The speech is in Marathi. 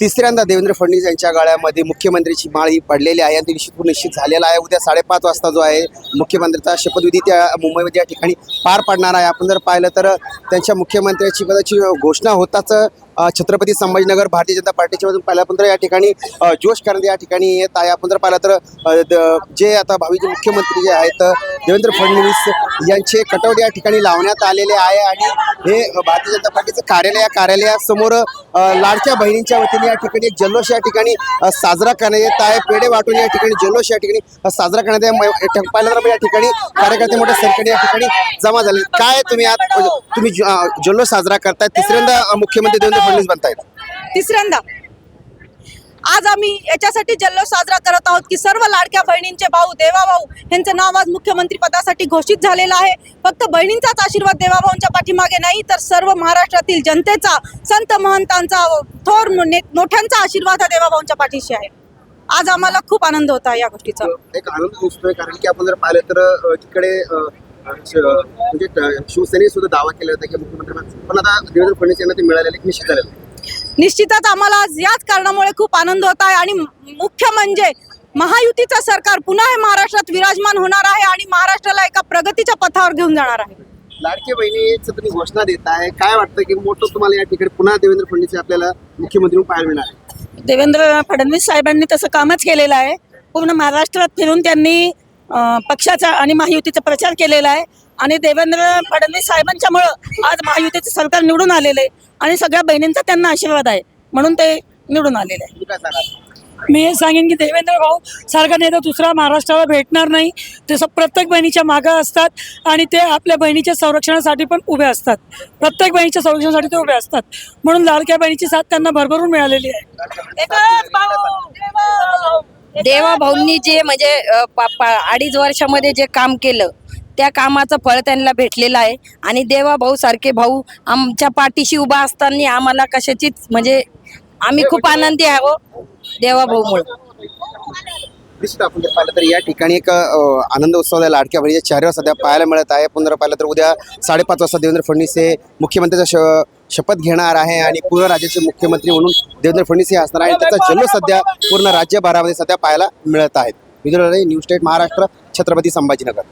तिसऱ्यांदा देवेंद्र फडणवीस यांच्या गाळ्यामध्ये मुख्यमंत्र्याची माळी पडलेली आहे. आणि ते निश्चित निश्चित झालेला आहे. उद्या साडेपाच वाजता जो आहे मुख्यमंत्र्याचा शपथविधी त्या मुंबईमध्ये या ठिकाणी पार पडणार आहे. आपण जर पाहिलं तर त्यांच्या मुख्यमंत्र्याची पदाची घोषणा होताच छत्रपती संभाजीनगर भारतीय जनता पार्टीच्या मधून पाहिलं. पण तर या ठिकाणी जोश करण्यात या ठिकाणी येत आहे. आपण जर पाहिलं तर द- जे आता भावी जे मुख्यमंत्री जे आहेत देवेंद्र फडणवीस यांचे कटवडे या ठिकाणी लावण्यात आलेले आहे आणि हे भारतीय जनता पार्टीचं कार्यालय या कार्यालयासमोर लाडक्या बहिणींच्या वतीने या ठिकाणी एक जल्लोष या ठिकाणी साजरा करण्यात येत आहे. पेढे वाटून या ठिकाणी जल्लोष या ठिकाणी साजरा करण्यात आहे. पाहिलं तर या ठिकाणी कार्यकर्ते मोठ्या संख्येने या ठिकाणी जमा झाले. काय तुम्ही आज तुम्ही ज- जल्लोष साजरा करताय? तिसऱ्यांदा मुख्यमंत्री देवेंद्र बनतायत. तिसऱ्यांदा. आज आम्ही याच्यासाठी जल्लोष साजरा करत आहोत की सर्व लाडक्या बहिणींचे भाऊ देवाभाऊ यांचं नाव आज मुख्यमंत्री पदासाठी घोषित झालेलं आहे. फक्त बहिणींचाच आशीर्वाद देवाभाऊंच्या पाठीमागे नाही तर सर्व महाराष्ट्रातील जनतेचा संत महंतांचा थोर मोठ्यांचा आशीर्वाद हा देवाभाऊंच्या पाठीशी आहे. आज आम्हाला खूप आनंद होता या गोष्टीचा. एक आनंद दिसतोय कारण की आपण जर पाहिलं तर तिकडे म्हणजे शिवसेनेने सुद्धा दावा केला होता की मुख्यमंत्री पण आता देवेंद्र फडणवीस यांना ते मिळालेलं निश्चित झालेलं. निश्चितच आम्हाला आज याच कारणामुळे खूप आनंद होत आहे आणि मुख्य म्हणजे महायुतीचं सरकार पुन्हा हे महाराष्ट्रात विराजमान होणार आहे आणि महाराष्ट्राला एका प्रगतीच्या पथावर घेऊन जाणार आहे लाडकी बहिणीचं तुम्ही घोषणा देत आहे काय वाटतं की मोठं तुम्हाला या ठिकाणी पुन्हा देवेंद्र फडणवीस हे आपल्याला मुख्यमंत्री पाहायला मिळणार आहे? देवेंद्र फडणवीस साहेबांनी तसं कामच केलेलं आहे पूर्ण महाराष्ट्रात फिरून त्यांनी पक्षाचा आणि महायुतीचा प्रचार केलेला आहे. आणि देवेंद्र फडणवीस साहेबांच्यामुळं आज महायुतीचं सरकार निवडून आलेलं आहे. आणि सगळ्या बहिणींचा त्यांना आशीर्वाद आहे. म्हणून ते निवडून आलेले आहे. मी हे सांगेन की देवेंद्र भाऊ सारखा नेता दुसरा महाराष्ट्राला भेटणार नाही. ते सब प्रत्येक बहिणीच्या मागं असतात आणि ते आपल्या बहिणीच्या संरक्षणासाठी पण उभे असतात. प्रत्येक बहिणीच्या संरक्षणासाठी ते उभे असतात. म्हणून लाडक्या बहिणीची साथ त्यांना भरभरून मिळालेली आहे. देवा भाऊंनी जे म्हणजे अडीच वर्षामध्ये जे काम केलं त्या कामाचं फळ त्यांना भेटलेलं आहे. आणि देवा भाऊ सारखे भाऊ आमच्या पाठीशी उभा असताना आम्हाला कशाचीच म्हणजे आम्ही खूप आनंदी आहोत देवा भाऊमुळे निश्चित आपण जर पाहिलं तर या ठिकाणी एक आनंद उत्सव आहे. लाडक्या बहिणीच्या चेहऱ्यावर सध्या पाहायला मिळत आहे. जर पाहिलं तर उद्या साडेपाच वाजता देवेंद्र फडणवीस हे मुख्यमंत्र्याचा श शपथ घेणार आहे आणि पूर्ण राज्याचे मुख्यमंत्री म्हणून देवेंद्र फडणवीस हे असणार आहे आणि त्याचा जल्लोष सध्या पूर्ण राज्यभरामध्ये सध्या पाहायला मिळत आहेत. Vijay news state Maharashtra Chhatrapati Sambhajinagar.